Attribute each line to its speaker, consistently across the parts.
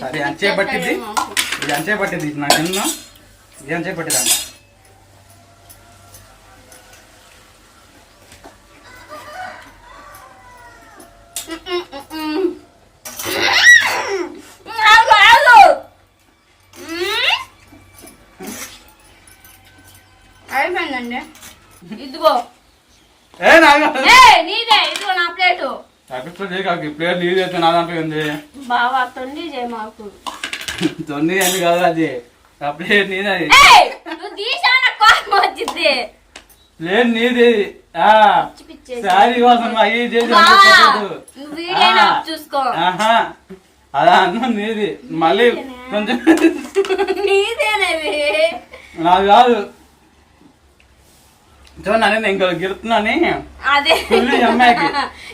Speaker 1: సరే అంచే పట్టింది? ఇది అంచే పట్టింది? ఇది నాకు ఎన్నో? ఇది అంచే పట్టింది
Speaker 2: ఆగు, ఆగు. మ్మ్. అయిపోయిందండి ఇదిగో
Speaker 1: ఏ నాకు
Speaker 2: ఏ నీదే ఇదిగో నా ప్లేటు
Speaker 1: కాదు ప్లేట్ నీళ్ళు చేస్తే నా దాంట్లో ఉంది
Speaker 2: బావా తొండి చేయి మాకు.
Speaker 1: తొమ్మిది అని కాదు అది? ఆ ప్లేట్ నీది అది. ప్లేట్ నీది. శారీ కోసం అయ్యి చేసి
Speaker 2: చూసుకో.
Speaker 1: అలా అన్నం నీది. మళ్ళీ కొంచెం నాకు కాదు. చూడండి నేను ఇంకో గెలుతున్నాని
Speaker 2: అదే.
Speaker 1: ఫుల్ ఈ అమ్మాయికి.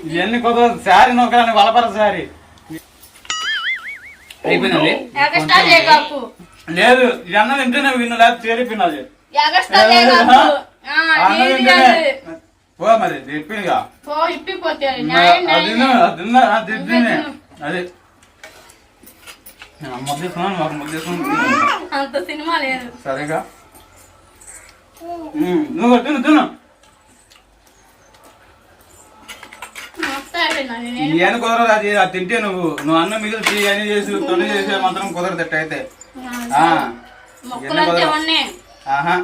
Speaker 1: ఇవన్నీ కొత్త శారీ వలపర శారీ. అయిపోయిందండి? లేదు అన్నం తింటేనే విన్ను చేరిపోయినది మరి అది మాకు
Speaker 2: అంత సినిమా లేదు.
Speaker 1: సరేగా. నువ్వు తిను తిను. ఇవన్నీ కుదరదు అది అది తింటే నువ్వు నువ్వు అన్నం మిగిలిచి అన్ని చేసి తొలి చేసే మాత్రం కుదరదు ఎట్ట అయితే. ఆహా.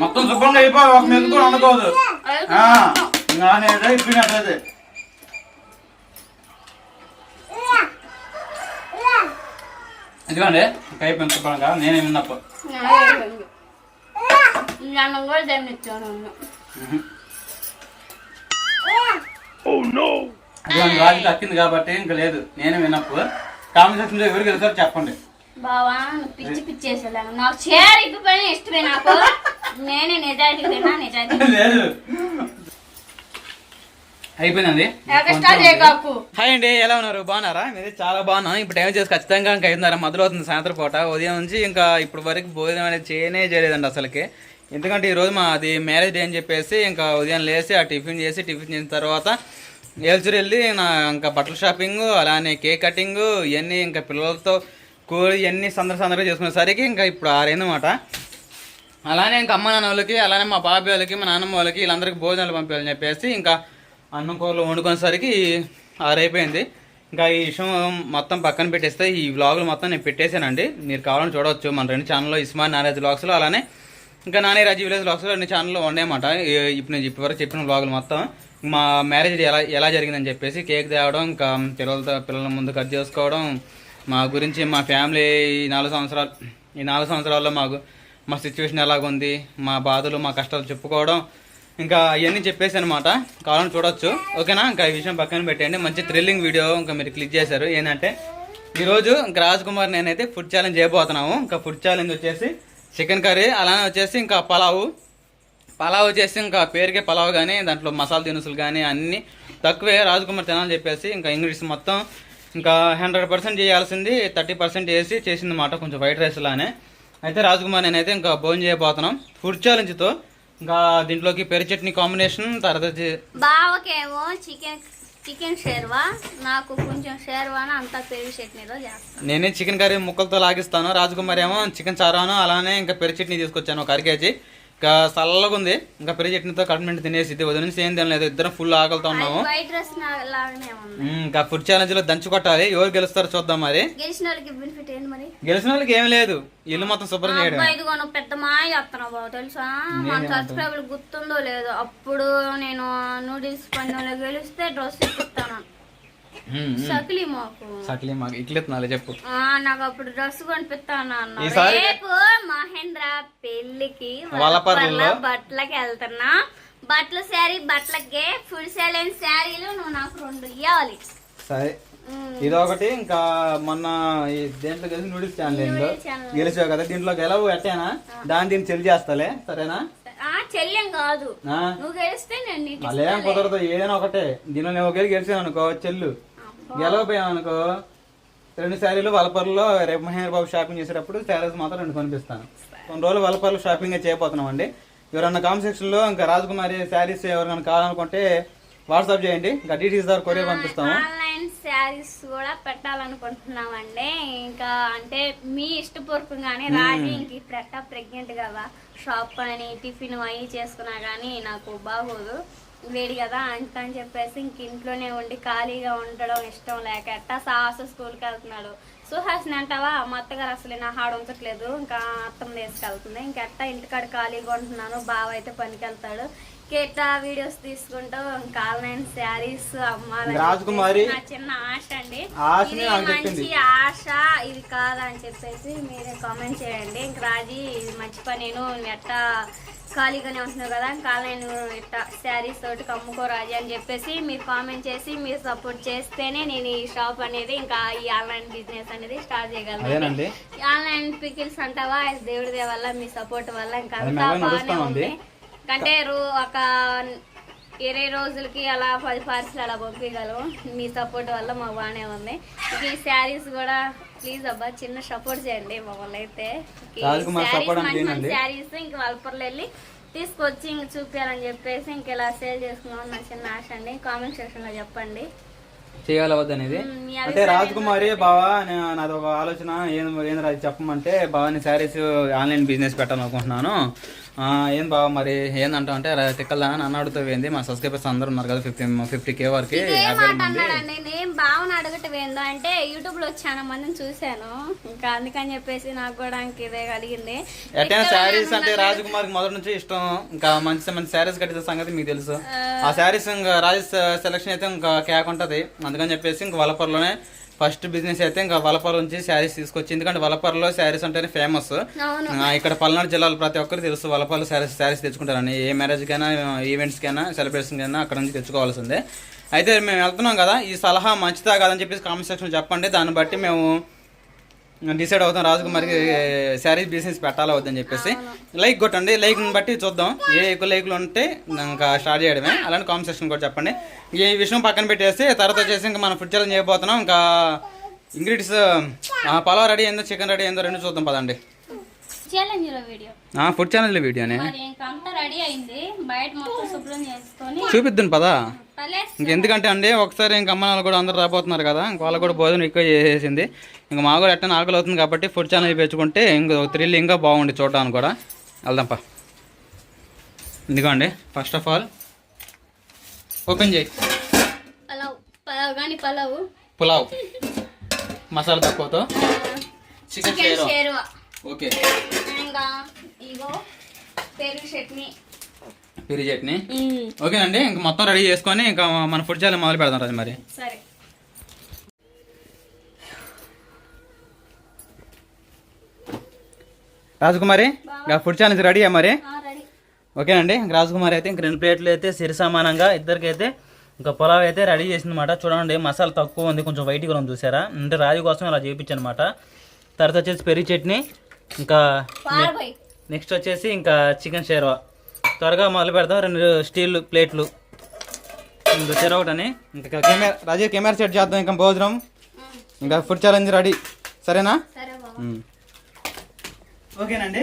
Speaker 1: మొత్తం శుభ్రంగా అయిపోయి ఒక మెతుకు కూడా అనేది ఇప్పినట్లయితే ఇంకా అయిపోయింది శుభ్రంగా నేనే విన్నప్పుడు
Speaker 2: నన్ను కూడా
Speaker 1: ఇదిగోండి రాజు తక్కింది కాబట్టి ఇంకా లేదు నేనే విన్నప్పుడు కామెంట్ సెక్షన్లో ఎవరికి వెళ్తారో చెప్పండి.
Speaker 2: బావా పిచ్చి పిచ్చి చేసేలాగా నాకు చీర ఇప్పిపోయిన ఇష్టమే నాకు. నేనే నిజాయితీ తిన్నా నిజాయితీ
Speaker 1: లేదు. అయిపోయిందండి.
Speaker 2: చేయగాకు
Speaker 1: హాయ్ అండి ఎలా ఉన్నారు? బాగున్నారా? మీరు చాలా బాగున్నాను ఇప్పుడు టైం చేసి ఖచ్చితంగా ఇంకా ఐదున్నర మొదలు అవుతుంది సాయంత్రం పూట. ఉదయం నుంచి ఇంకా ఇప్పుడు వరకు భోజనం అనేది చేయనే చేయలేదండి అసలుకి. ఎందుకంటే ఈరోజు మా అది మ్యారేజ్ డే అని చెప్పేసి ఇంకా ఉదయం లేసి ఆ టిఫిన్ చేసి టిఫిన్ చేసిన తర్వాత ఏల్చూరు వెళ్ళి నా ఇంకా బట్టల షాపింగ్ అలానే కేక్ కటింగ్ ఇవన్నీ ఇంకా పిల్లలతో కూలి ఇవన్నీ సందర సందరగా చేసుకునేసరికి ఇంకా ఇప్పుడు ఆరైందన్నమాట. అలానే ఇంకా అమ్మ నాన్న వాళ్ళకి అలానే మా బాబాయ్ వాళ్ళకి మా నాన్నమ్మ వాళ్ళకి వీళ్ళందరికీ భోజనాలు పంపించాలని చెప్పేసి ఇంకా అన్నం కూరలు వండుకునేసరికి ఆరైపోయింది. ఇంకా ఈ విషయం మొత్తం పక్కన పెట్టేస్తే ఈ వ్లాగులు మొత్తం నేను పెట్టేశానండి. మీరు కావాలని చూడవచ్చు. మన రెండు ఛానల్లో ఇస్మాన్ నారాజ్ వ్లాగ్స్లో అలానే ఇంకా నానే రాజీ విలేజ్ వ్లాగ్స్లో రెండు ఛానల్లో ఉండేయమాట ఇప్పుడు నేను ఇప్పటివరకు చెప్పిన వ్లాగులు మొత్తం. మా మ్యారేజ్ ఎలా ఎలా జరిగిందని చెప్పేసి కేక్ తేవడం ఇంకా పిల్లలతో పిల్లల ముందు కట్ చేసుకోవడం మా గురించి మా ఫ్యామిలీ ఈ నాలుగు సంవత్సరాలు ఈ నాలుగు సంవత్సరాల్లో మాకు మా సిచ్యువేషన్ ఎలాగుంది మా బాధలు మా కష్టాలు చెప్పుకోవడం ఇంకా అవన్నీ చెప్పేసి అనమాట కావాలని చూడొచ్చు. ఓకేనా? ఇంకా ఈ విషయం పక్కన పెట్టండి మంచి థ్రిల్లింగ్ వీడియో ఇంకా మీరు క్లిక్ చేశారు. ఏంటంటే ఈరోజు ఇంకా రాజ్ కుమార్ నేనైతే ఫుడ్ ఛాలెంజ్ చేయబోతున్నాము. ఇంకా ఫుడ్ ఛాలెంజ్ వచ్చేసి చికెన్ కర్రీ అలానే వచ్చేసి ఇంకా పలావు. పలావ్ వచ్చేసి ఇంకా పేరుకే పలావ్ కానీ దాంట్లో మసాలా దినుసులు కానీ అన్నీ తక్కువే. రాజకుమార్ తినాలని చెప్పేసి ఇంకా ఇంగ్లీష్ మొత్తం ఇంకా హండ్రెడ్ పర్సెంట్ చేయాల్సింది థర్టీ పర్సెంట్ చేసి చేసింది అన్నమాట కొంచెం వైట్ రైస్ లానే. అయితే రాజకుమార్ నేనైతే ఇంకా భోజనం చేయబోతున్నాం. ఫుడ్ ఛాలెంజ్తో ఇంకా దీంట్లోకి పెరి చట్నీ కాంబినేషన్ తర్వాత
Speaker 2: బావకేమో చికెన్ చికెన్ షేర్వా నాకు కొంచెం షేర్వాన అంతా పెరుగు చట్నీలో చేస్తాను.
Speaker 1: నేనే చికెన్ కర్రీ ముక్కలతో లాగిస్తాను రాజకుమార్ ఏమో చికెన్ చారాను అలానే ఇంకా పెరి చట్నీ తీసుకొచ్చాను ఒక అర కేజీ. ఇంకా చల్లగా ఉంది. ఇంకా పెరి చట్నీతో కడుపు తినేసి ఉదయం నుంచి ఏం తినలేదు. ఇద్దరం ఫుల్ ఆకలితో ఉన్నాము. ఇంకా ఫుడ్ ఛాలెంజ్లో దంచి కొట్టాలి. ఎవరు గెలుస్తారో చూద్దాం మరి.
Speaker 2: గెలిచిన వాళ్ళకి
Speaker 1: ఏం లేదు. ఇల్లు మొత్తం శుభ్రం చేయడం
Speaker 2: పెద్ద మాయ చేస్తున్నావు బాబు తెలుసా? మన గుర్తుందో లేదో అప్పుడు నేను నూడిల్స్ పండుగలో గెలిస్తే డ్రెస్ ఇప్పిస్తాను. సకిలి మాకు.
Speaker 1: సట్లీ మాకు. ఇట్లెత్తున్నాలి చెప్పు.
Speaker 2: ఆ, నాకు అప్పుడు డ్రెస్ కొనిపిస్తాను రేపు మహేంద్ర
Speaker 1: పెళ్ళికి.
Speaker 2: వలపర్ల బట్టలకి వెళ్తున్నా. బట్టల శారీ బట్టలకే ఫుల్ సెలైన్ శారీలు నువ్వు నాకు రెండు ఇవ్వాలి
Speaker 1: సరే. ఇదొకటి ఇంకా మొన్న దేంట్లో కలిసి నూడిల్స్ ఛానల్
Speaker 2: ఛానల్.
Speaker 1: గెలిచావు కదా దీంట్లో గెలవు ఎట్టేనా? దాని దీన్ని చెల్లి చేస్తాలే సరేనా?
Speaker 2: ఆ చెల్లెం కాదు. నువ్వు గెలిస్తే నేను
Speaker 1: కుదరదు ఏదైనా ఒకటే. దీనిలో నేను ఒకవేళ గెలిచాను అనుకో చెల్లు. గెలవపోయాను అనుకో రెండు శారీలు వలపర్లో రేపు మహేంద్ర బాబు షాపింగ్ చేసేటప్పుడు శారీస్ మాత్రం రెండు కొనిపిస్తాను. కొన్ని రోజులు వలపర్లో షాపింగ్ చేయబోతున్నాం అండి ఎవరన్నా కామెంట్ సెక్షన్లో ఇంకా రాజకుమారి శారీస్ ఎవరికైనా కావాలనుకుంటే వాట్సాప్ చేయండి. ఇంకా డీటెయిల్స్ ద్వారా కొరియర్ పంపిస్తాము.
Speaker 2: ఆన్లైన్ శారీస్ కూడా పెట్టాలనుకుంటున్నామండి. ఇంకా అంటే మీ ఇష్టపూర్వకంగానే రాజీ ఇంక ప్రెగ్నెంట్ కదా షాప్ అని టిఫిన్ అవి చేసుకున్నా కానీ నాకు బాగోదు. వేడి కదా అందుకని చెప్పేసి ఇంక ఇంట్లోనే ఉండి ఖాళీగా ఉండడం ఇష్టం లేక ఎట్టా సాహస స్కూల్కి వెళ్తున్నాడు. సుహాసిని అంటావా? మా అత్తగారు అసలు నా హాడ ఉంచట్లేదు ఇంకా అత్తం తీసుకెళ్తుంది ఇంకెట్టా ఇంటికాడ ఖాళీగా ఉంటున్నాను బావ అయితే పనికి వెళ్తాడు కేటా వీడియోస్ తీసుకుంటూ ఇంకా ఆన్లైన్ శారీస్ అమ్మాలని
Speaker 1: రాజకుమారి.
Speaker 2: నా చిన్న ఆశ అండి. ఇది. మంచి ఆశ ఇది కాదని చెప్పేసి మీరే కామెంట్ చేయండి. ఇంక రాజీ ఇది మంచి పని నేను ఎట్టా ఖాళీగానే ఉంటున్నావు కదా ఇంకా ఆన్లైన్ ఇట్టా శారీస్ తోటి అమ్ముకో రాజీ అని చెప్పేసి మీరు కామెంట్ చేసి మీరు సపోర్ట్ చేస్తేనే నేను ఈ షాప్ అనేది ఇంకా ఈ ఆన్లైన్ బిజినెస్ అనేది స్టార్ట్ చేయగలను. ఆన్లైన్ పికిల్స్ అంటావా? దేవుడి వల్ల మీ సపోర్ట్ వల్ల ఇంకా బాగానే
Speaker 1: ఉంది.
Speaker 2: రో- ఒక ఇరవై రోజులకి అలా పది పార్సల్ అలా పంపించగలం మీ సపోర్ట్ వల్ల మాకు బాగానే ఉంది. ఇక ఈ శారీస్ కూడా ప్లీజ్ అబ్బా చిన్న సపోర్ట్ చేయండి మమ్మల్ని అయితే. శారీస్ మంచి మంచి ఇంక వల్పర్లు వెళ్ళి తీసుకొచ్చి ఇంక చూపించాలని చెప్పేసి ఇంక ఇలా సేల్ చేసుకున్నాం నా చిన్న ఆశ అండి. కామెంట్ సెక్షన్లో చెప్పండి.
Speaker 1: చేయాలి వద్దనేది
Speaker 2: మ్మ్, మీ
Speaker 1: అంటే రాజకుమారి బావా నాది ఒక ఆలోచన ఏం ఏం రాజు చెప్పమంటే బావా నేను శారీస్ ఆన్లైన్ బిజినెస్ పెట్టాలనుకుంటున్నాను. ఏం బావా మరి? ఏందంటావు అంటే తిక్కల్దా నన్ను అడుగుతావు ఏంది? మా సబ్స్క్రైబర్స్ అందరూ ఉన్నారు కదా ఫిఫ్టీ ఫిఫ్టీ కే వరకు
Speaker 2: నేను అడగటం ఏందో అంటే యూట్యూబ్లో చాలా మందిని చూశాను. ఇంకా అందుకని చెప్పేసి నాకు కూడా ఇంక ఇదే కలిగింది.
Speaker 1: ఎట్టైనా శారీస్ అంటే రాజకుమార్కి మొదటి నుంచి ఇష్టం. ఇంకా మంచి మంచి శారీస్ కట్టిన సంగతి మీకు తెలుసు. ఆ. శారీస్ ఇంకా రాజ సెలక్షన్ అయితే ఇంకా కేక్ ఉంటది. అందుకని చెప్పేసి ఇంకా వలపర్లోనే ఫస్ట్ బిజినెస్ అయితే ఇంకా వలపర్ నుంచి శారీస్ తీసుకొచ్చి ఎందుకంటే వలపర్లో శారీస్ అంటేనే ఫేమస్ ఇక్కడ పల్నాడు జిల్లాలో ప్రతి ఒక్కరు తెలుసు వలపల్లి శారీస్ శారీస్ తెచ్చుకుంటారని. ఏ మ్యారేజ్కైనా ఈవెంట్స్కైనా సెలబ్రేషన్కైనా అక్కడ నుంచి తెచ్చుకోవాల్సిందే. అయితే మేము వెళ్తున్నాం కదా ఈ సలహా మంచిదా కాదని చెప్పేసి కామెంట్ సెక్షన్ చెప్పండి. దాన్ని బట్టి మేము డిసైడ్ అవుతాం. రాజకుమారికి శారీస్ బిజినెస్ పెట్టాలా వద్దని చెప్పేసి. లైక్ కొట్టండి. లైక్ బట్టి చూద్దాం. ఏ ఎక్కువ లైక్లు ఉంటే ఇంకా స్టార్ట్ చేయడమే. అలాంటి కామెంట్ సెక్షన్ కూడా చెప్పండి. ఈ విషయం పక్కన పెట్టేసి తర్వాత వచ్చేసి ఇంకా మనం ఫుడ్ ఛాలెంజ్ చేయబోతున్నాం. ఇంకా ఇంగ్రీడియంట్స్ పలావ్ రెడీ అయిందో చికెన్ రెడీ అయిందో రెండు చూద్దాం పదండి. ఫుడ్ ఛానల్ వీడియోనే
Speaker 2: మరి ఇంకా అంతా రెడీ అయింది. బయట మొత్తం శుభ్రం చేసుకొని
Speaker 1: చూపిద్దాం పదా? ఇంకెందుకంటే అండి ఒకసారి ఇంక అమ్మ నాన్న కూడా అందరూ రాబోతున్నారు కదా ఇంక వాళ్ళకి కూడా భోజనం ఎక్కువ చేసేసింది. ఇంకా మా కూడా ఎట్టని ఆకలి అవుతుంది కాబట్టి ఫుడ్ ఛానల్ పెంచుకుంటే ఇంకో థ్రిల్ ఇంకా బాగుంది చూడడానికి కూడా. వెళ్దాంపా. ఇదిగోండి ఫస్ట్ ఆఫ్ ఆల్ ఓపెన్ చేయి.
Speaker 2: పలావ్
Speaker 1: మసాలా తక్కువతో. Chicken okay.
Speaker 2: ఇంకా ఇగో పెరుగు చట్నీ.
Speaker 1: పిరి చట్నీ. ఓకేనండి ఇంక మొత్తం రెడీ చేసుకొని ఇంకా మన ఫుడ్ ఛానల్ మొదలు పెడదాం రాజు మరి.
Speaker 2: సరే.
Speaker 1: రాజకుమారి ఇంకా ఫుడ్ ఛానల్ రెడీయా మరి? ఓకేనండి ఇంక రాజకుమారి అయితే ఇంక రెండు ప్లేట్లు అయితే సరి సమానంగా ఇద్దరికైతే ఇంకా పులావ్ అయితే రెడీ చేసిందన్నమాట. చూడండి మసాలా తక్కువ ఉంది కొంచెం వైట్గా ఉంది చూసారా? అంటే రాజు కోసం ఇలా చేయించానమాట తర్వాత వచ్చేసి పెరుగు చట్నీ ఇంకా నెక్స్ట్ వచ్చేసి ఇంకా చికెన్ షేర్వా. త్వరగా మొదలు పెడదాం. రెండు స్టీల్ ప్లేట్లు. ఇంకా చెరొకటని ఇంకా కెమెరా రాజు కెమెరా సెట్ చేద్దాం ఇంకా భోజనం. ఇంకా ఫుడ్ ఛాలెంజ్ రెడీ. సరేనా. ఓకేనండి.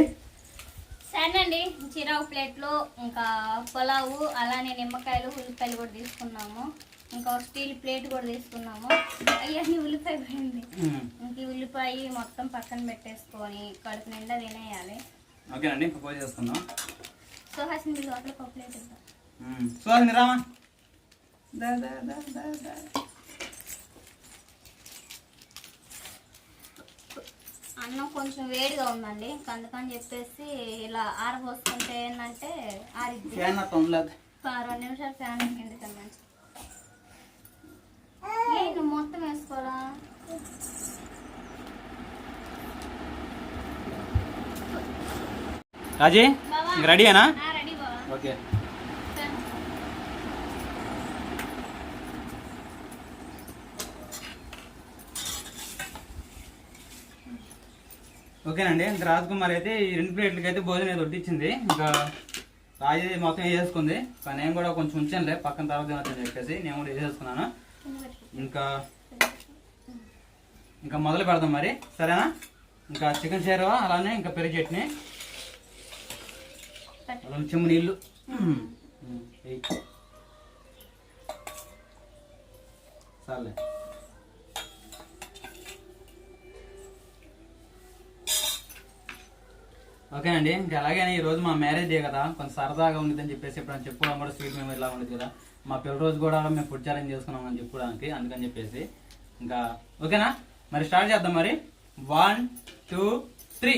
Speaker 2: సరేనండి. చిరాకు ప్లేట్లో ఇంకా పులావు అలానే నిమ్మకాయలు ఉల్లిపాయలు కూడా తీసుకున్నాము. ఇంకా ఒక స్టీల్ ప్లేట్ కూడా తీసుకున్నాము. అయ్యని ఉల్లిపాయ పోయింది. ఇంక ఈ ఉల్లిపాయ మొత్తం పక్కన పెట్టేసుకొని కడుపు నిండా తినేయాలి.
Speaker 1: ఓకేనండి ఇంకా పూజ చేసుకుందాం.
Speaker 2: లోపల
Speaker 1: సుహాసిని రామా దా దా దా దా దా.
Speaker 2: అన్నం కొంచెం వేడిగా ఉందండి. అందుకని చెప్పేసి ఇలా ఆరబోసుకుంటే ఏంటంటే ఆరిద్ది. రెండు నిమిషాలు ఫ్యాన్ ఎందుకని మంచి ఏ నువ్వు మొత్తం వేసుకోవాలా
Speaker 1: రాజీ?
Speaker 2: బావా.
Speaker 1: ఇంక రెడీయేనా?
Speaker 2: ఆ, రెడీ బావా.
Speaker 1: ఓకే. ఓకేనండి ఇంకా రాజ్కుమార్ అయితే ఈ రెండు ప్లేట్లకి అయితే భోజనం అయితే వడ్డించింది ఇంకా రాజీ మొత్తం వేసేసుకుంది. కానీ నేను కూడా కొంచెం ఉంచానులే పక్కన తర్వాత తినొచ్చని చెప్పేసి నేను కూడా వేసేసుకున్నాను. ఇంకా ఇంకా మొదలు పెడదాం మరి. సరేనా? ఇంకా చికెన్ షేర్వా అలానే ఇంకా పెరుగు చట్నీ. చెమ్ము నీళ్ళు. చాలే. ఓకేనండి ఇంకా అలాగే ఈ రోజు మా మ్యారేజ్ డే కదా కొంచెం సరదాగా ఉండిద్దని చెప్పేసి ఇప్పుడు చెప్పుకోవడం కూడా స్వీట్ మేము ఇలా ఉండేది కదా. మా పిల్ల రోజు కూడా మేము ఫుడ్ ఛాలెంజ్ చేసుకున్నాం అని చెప్పుకోవడానికి అందుకని చెప్పేసి. ఇంకా ఓకేనా? మరి స్టార్ట్ చేద్దాం మరి. One two three.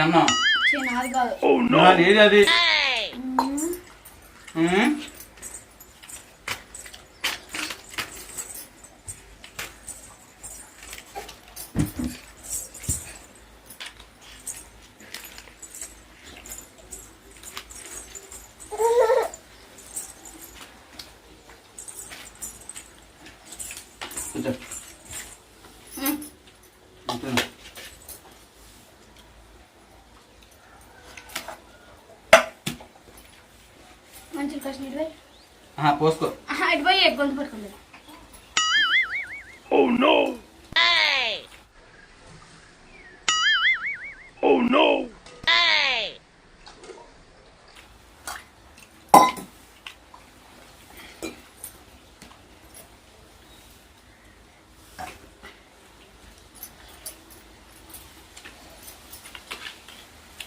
Speaker 1: అన్నం.
Speaker 2: నాది
Speaker 1: ఏది అది?
Speaker 2: మంచి కష్టం ఇటు పోయి
Speaker 1: ఆహా, పోసుకో
Speaker 2: ఆహా, ఇటు పోయి గొంతు పట్టుకుంది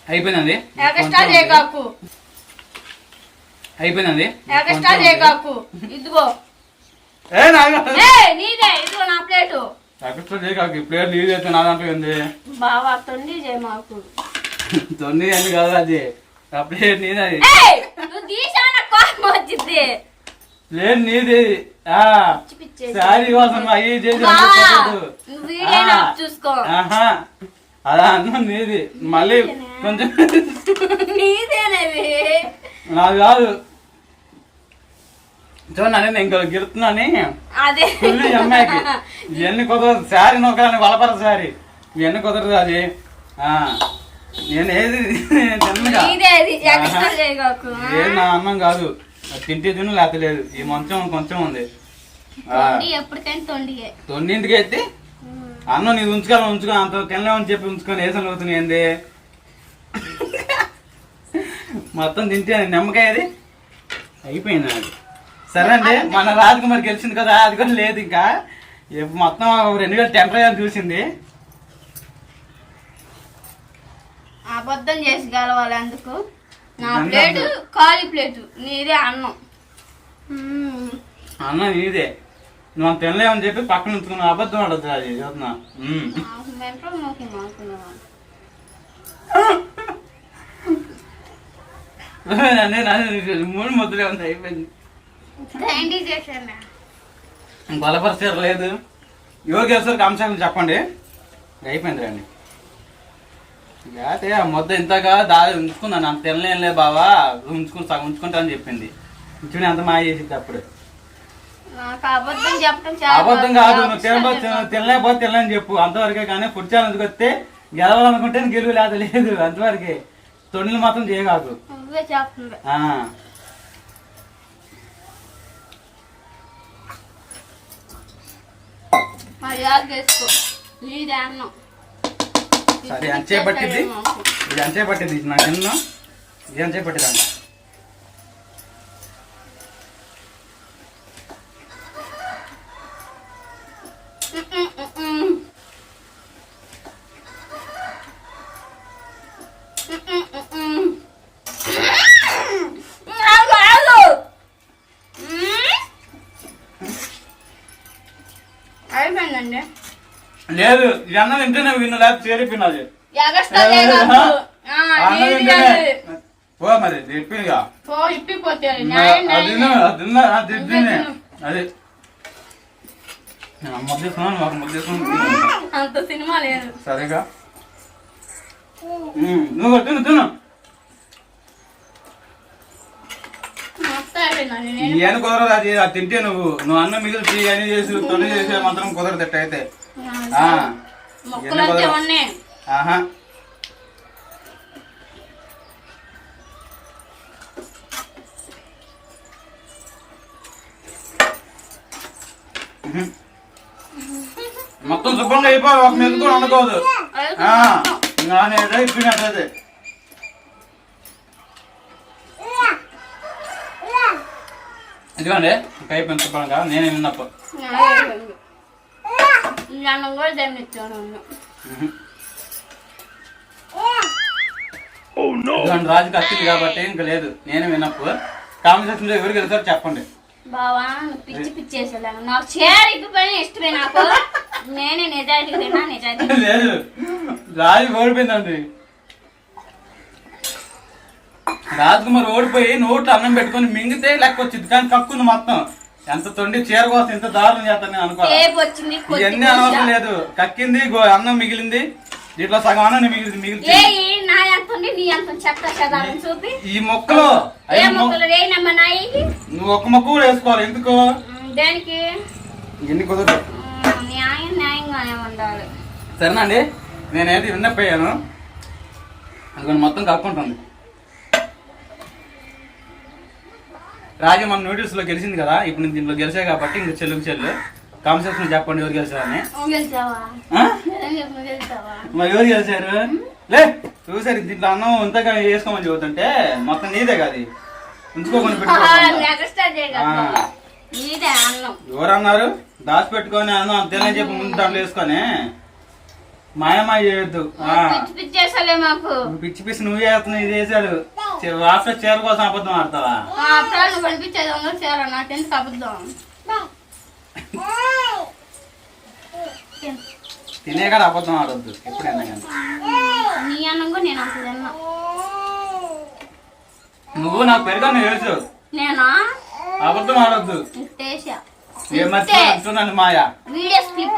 Speaker 1: అయిపోయిందండి
Speaker 2: ఎగస్ట్రా చేయకాకు
Speaker 1: అయిపోయిందండి.
Speaker 2: ఎగస్ట్రా చేయకాకు ఇదిగో.
Speaker 1: ఏ నాకు
Speaker 2: ఏ నీదే ఇదిగో నా ప్లేటు.
Speaker 1: ఎక్స్ట్రా చేయకాకి ప్లేట్ నీళ్ళు అయితే నా దాంట్లో ఉంది
Speaker 2: బావా తొండి చేయి మాకు.
Speaker 1: తొమ్మిది అని కాదు అది. ఆ ప్లేట్ నీది అది.
Speaker 2: ఏయ్, నువ్వు తీసా నాకు కోపం వచ్చింది.
Speaker 1: ప్లేట్ నీది. ఆ
Speaker 2: పిచ్చి పిచ్చేసి.
Speaker 1: శారీ కోసం అయ్యి చేసి
Speaker 2: బావా,
Speaker 1: అంత చెప్పొద్దు.
Speaker 2: నువ్వు వీడియో
Speaker 1: ఆ.
Speaker 2: చూసుకో.
Speaker 1: ఆహా. అలా అన్నం నీది. మళ్ళీ కొంచెం
Speaker 2: నీదేనేవి
Speaker 1: నాకు కాదు. చూడండి నేను ఇంకో గెలుతున్నాని
Speaker 2: అదే.
Speaker 1: ఫుల్ అమ్మాయికి. ఇవన్నీ కుదరదు శారీ నొక్కని వలపర శారీ. ఇవన్నీ కుదరదు అది? నేను ఏది ఏది నా అన్నం కాదు. తింటే తిను లేకపోతే లేదు. ఈ మంచం కొంచెం ఉంది. ఆ,
Speaker 2: తొండి ఎప్పటికైనా తొండియే.
Speaker 1: తొమ్మిదింటికి ఎత్తి. అన్నం నీది ఉంచుకోవాలి ఉంచుకో అంత తినలేమని చెప్పి ఉంచుకొని అవుతుంది ఏంది? మొత్తం తింటే నిమ్మకాయ అది. అయిపోయింది అది. సరే అండి మన రాజకుమారి గెలిచింది కదా అది కూడా లేదు ఇంకా. మొత్తం రెండు వేల టెంపరేచర్ చూసింది.
Speaker 2: అబద్ధం చేసి గెలవాలి అందుకు. నా? ప్లేటు ఖాళీ ప్లేటు నీదే అన్నం.
Speaker 1: అన్నం నీదే. నువ్వు తినలేమని చెప్పి పక్కన ఉంచుకున్నావు. అబద్ధం ఆడద్దు అది చూస్తున్నా. మూడు ముద్దలే ఉంది అయిపోయింది. బలపరిచారు లేదు. ఎవరు గెలుస్తారు చెప్పండి. అయిపోయింది రండి అయితే ఆ ముద్ద ఇంతగా దారి ఉంచుకున్నాను. అంత తినలేనులే బావా. ఉంచుకుని సగం ఉంచుకుంటా అని చెప్పింది. చూడండి అంత మాయ చేసింది అప్పుడు.
Speaker 2: అబద్ధం
Speaker 1: కాదు. నువ్వు
Speaker 2: అవసరం
Speaker 1: తినబో
Speaker 2: లేదు.
Speaker 1: తినలేకపోతే తినలేని చెప్పు. అంతవరకే కానీ ఫుడ్ ఛాలెంజ్కి వస్తే గెలవాలనుకుంటే గెలువు లేదు లేదు. అంతవరకే. తొండిలు మాత్రం చేయగాకు
Speaker 2: నువ్వే చెప్తుంది
Speaker 1: ఆ.
Speaker 2: మర్యాద చేసుకో నీదే అన్నం.
Speaker 1: సరే అంచే పట్టింది? ఇది అంచే పట్టింది? నా నాకు ఎన్నో? ఇది అంచే పట్టింది అంట
Speaker 2: ఆగు, ఆగు. మ్మ్. అయిపోయిందండి
Speaker 1: లేదు అన్నం తింటేనే విన్ను చేరిపోయినది
Speaker 2: లేదు అప్పుడు. ఆ,
Speaker 1: అన్నం
Speaker 2: నీది
Speaker 1: తింటేనే
Speaker 2: అది.
Speaker 1: ఓ మరి చెప్పిందిగా
Speaker 2: పో న్యాయం
Speaker 1: అది మాకు
Speaker 2: అంత సినిమా లేదు.
Speaker 1: సరేగా? నువ్వు తిను తిను.
Speaker 2: నేను
Speaker 1: కుదరదు అది తింటే నువ్వు నువ్వు అన్నం మిగిలిచి ఇవన్నీ చేసి తొలి చేసే మాత్రం కుదరదు ఎట్ట అయితే ఆహా. మొత్తం శుభ్రంగా అయిపోవాలి ఒక ఇంకా నేను అయిపోయినట్టు ఇదిగోండి ఇంకా అయిపోయింది శుభ్రంగా. నేనే విన్నప్పుడు.
Speaker 2: అయిపోయింది. ఈ అన్నం కూడా
Speaker 1: రాజుకి వచ్చింది కాబట్టి ఇంకా లేదు. నేనే విన్నప్పుడు కామెంట్ సెక్షన్లో ఎవరికి వెళ్తారో చెప్పండి.
Speaker 2: బావా పిచ్చి పిచ్చి నాకు చేర ఇప్పిపోయిన ఇష్టమే నాకు. నేనే నిజాయితీ తిన్నా నిజాయితీ
Speaker 1: లేదు. రాజు ఓడిపోయిందండి. రాజకుమార్ ఓడిపోయి నోట్లో అన్నం పెట్టుకొని మింగితే లెక్క వచ్చింది. కానీ కక్కుంది మొత్తం ఎంత తొండి చీర కోసం ఎంత దారుణం చేస్తాను నేను
Speaker 2: కొద్ది
Speaker 1: ఇవన్నీ అనవసరం లేదు. కక్కింది అన్నం మిగిలింది. దీంట్లో సగం అన్నం మిగిలింది మిగిలింది.
Speaker 2: ఈ
Speaker 1: మొక్కలో నువ్వు ఒక మొక్క కూడా వేసుకోవాలి. ఎందుకు? ఎన్ని కుదరదు సరేనండి నేనైతే విన్నపోయాను. అది మొత్తం కక్కుంటుంది రాజు మన నూడిల్స్లో గెలిచింది కదా ఇప్పుడు నేను దీంట్లో గెలిచా కాబట్టి ఇంక చెల్లుకు చెల్లు. కాన్సెప్ట్ చెప్పండి ఎవరు గెలిచారని. మరి ఎవరు గెలిచారు? లే చూసారు దీంట్లో అన్నం ఇంతగా వేసుకోమని చెబుతుంటే మొత్తం నీదే కాదు
Speaker 2: అన్నం.
Speaker 1: ఎవరన్నారు? దాచి పెట్టుకొని అన్నం అంతేనని చెప్పి ముందు దాంట్లో వేసుకొని. మాయమాయ చేయొద్దు.
Speaker 2: పిచ్చి పిచ్చి
Speaker 1: నువ్వు చేస్తున్నావు ఇది చేశాడు. రాష్ట్ర చీర కోసం అబద్ధం ఆడతావా?
Speaker 2: చేరా నాకెందుకు అబద్ధం?
Speaker 1: తినే కాడ అబద్ధం ఆడొద్దు ఎప్పుడైనా కానీ.
Speaker 2: నీ అన్నం కూడా నేను అంత తిన్నా.
Speaker 1: నువ్వు నాకు పెరుగా తెలుసు.
Speaker 2: నేనా?
Speaker 1: అబద్ధం ఆడొద్దు. మాయా.
Speaker 2: వీడియోస్ క్లిప్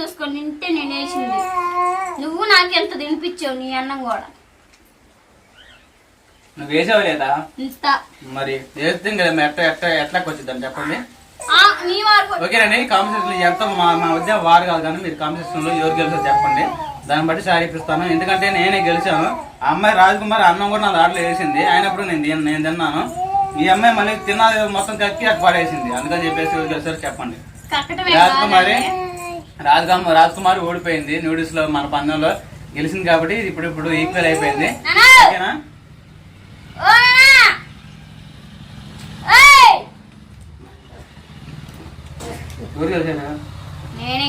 Speaker 2: చూసుకొని నింటే నేను వేసింది. నువ్వు నాకెంత తినిపించావు నీ అన్నం కూడా?
Speaker 1: నువ్వు వేసావు లేదా
Speaker 2: ఇంత
Speaker 1: మరి వేస్తే ఇంకా ఎట్ట ఎట్ట ఎట్లా వచ్చిందని చెప్పండి ఓకేనండి కాంపిటీషన్ ఎంత మా మా మధ్య వారు కాదు కానీ మీరు కాంపిటీషన్లో ఎవరు గెలిచారో చెప్పండి. దాన్ని బట్టి సారీ ఇప్పిస్తాను. ఎందుకంటే నేనే గెలిచాను. ఆ అమ్మాయి రాజకుమార్ అన్నం కూడా నా దాంట్లో వేసింది. అయినప్పుడు నేను నేను తిన్నాను. ఈ అమ్మాయి మళ్ళీ తిన్నది మొత్తం కక్కి అటు పడేసింది. అందుకని చెప్పేసి ఎవరు గెలిచారో చెప్పండి. రాజకుమారి. రాజకుమార్ రాజకుమారి ఓడిపోయింది. నూడిల్స్లో మన పందెంలో గెలిచింది కాబట్టి ఇప్పుడు ఇప్పుడు ఈక్వల్ అయిపోయింది! ఓకేనా?
Speaker 2: నానా!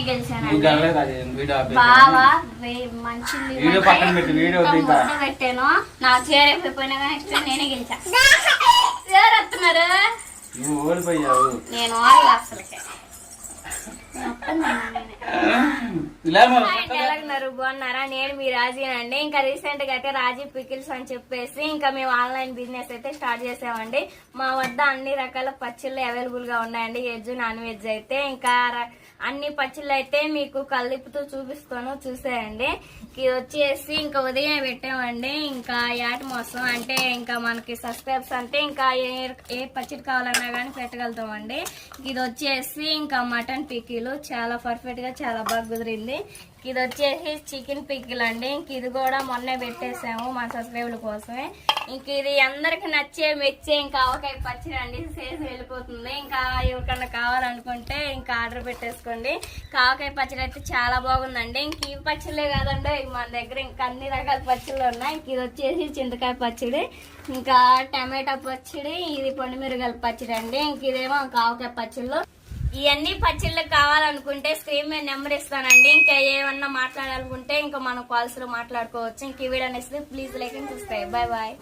Speaker 2: గెలిచాను
Speaker 1: పక్కన పెట్టు, వీడియో.
Speaker 2: పెట్టాను. నాకు చేరైపోయినా కానీ నెక్స్ట్ నేనే గెలిచా. ఎవరు వస్తున్నారు?
Speaker 1: నువ్వు ఓడిపోయావు.
Speaker 2: నేను వాళ్ళు అసలుకే మొత్తం బాగున్నారా? నేను మీ రాజీనండి. ఇంకా రీసెంట్గా అయితే రాజీ పికిల్స్ అని చెప్పేసి ఇంకా మేము ఆన్లైన్ బిజినెస్ అయితే స్టార్ట్ చేసామండి. మా వద్ద అన్ని రకాల పచ్చళ్ళు అవైలబుల్గా ఉన్నాయండి. వెజ్ నాన్ వెజ్ అయితే ఇంకా అన్ని పచ్చళ్ళు అయితే మీకు కలుపుతూ చూపిస్తాను చూసేయండి. ఇది వచ్చేసి ఇంకా ఉదయం పెట్టామండి. ఇంకా యాట మోసం అంటే ఇంకా మనకి సబ్స్క్రైబ్స్ అంటే ఇంకా ఏ ఏ పచ్చడి కావాలన్నా కానీ పెట్టగలుగుతామండి. ఇది వచ్చేసి ఇంకా మటన్ పిక్కీలు. చాలా పర్ఫెక్ట్గా చాలా బాగా కుదిరింది. ఇది వచ్చేసి చికెన్ పిక్కిల్ అండి. ఇంక ఇది కూడా మొన్నే పెట్టేసాము మా సబ్స్క్రైబర్ల కోసమే. ఇంక ఇది అందరికి నచ్చే మెచ్చే ఇంకా ఆవకాయ పచ్చడి అండి. సేసి వెళ్ళిపోతుంది. ఇంకా ఎవరికన్నా కావాలనుకుంటే ఇంకా ఆర్డర్ పెట్టేసుకోండి. ఇంకా ఆవకాయ పచ్చడి అయితే చాలా బాగుందండి. ఇంక ఈ పచ్చళ్ళే కాదండి. మన దగ్గర ఇంకా అన్ని రకాల పచ్చళ్ళు ఉన్నాయి. ఇంక ఇది వచ్చేసి చింతకాయ పచ్చడి ఇంకా టమాటా పచ్చడి ఇది పొండిమిరగల పచ్చడి అండి. ఇంక ఇదేమో ఇంకా పచ్చళ్ళు. ఇవన్నీ పచ్చళ్ళు కావాలనుకుంటే స్క్రీన్ మీద నెంబర్ ఇస్తానండి. ఇంకా ఏమన్నా మాట్లాడాలనుకుంటే ఇంకా మనం కాల్స్లో మాట్లాడుకోవచ్చు. ఇంక ఈ వీడియో అనేసి please like and subscribe bye bye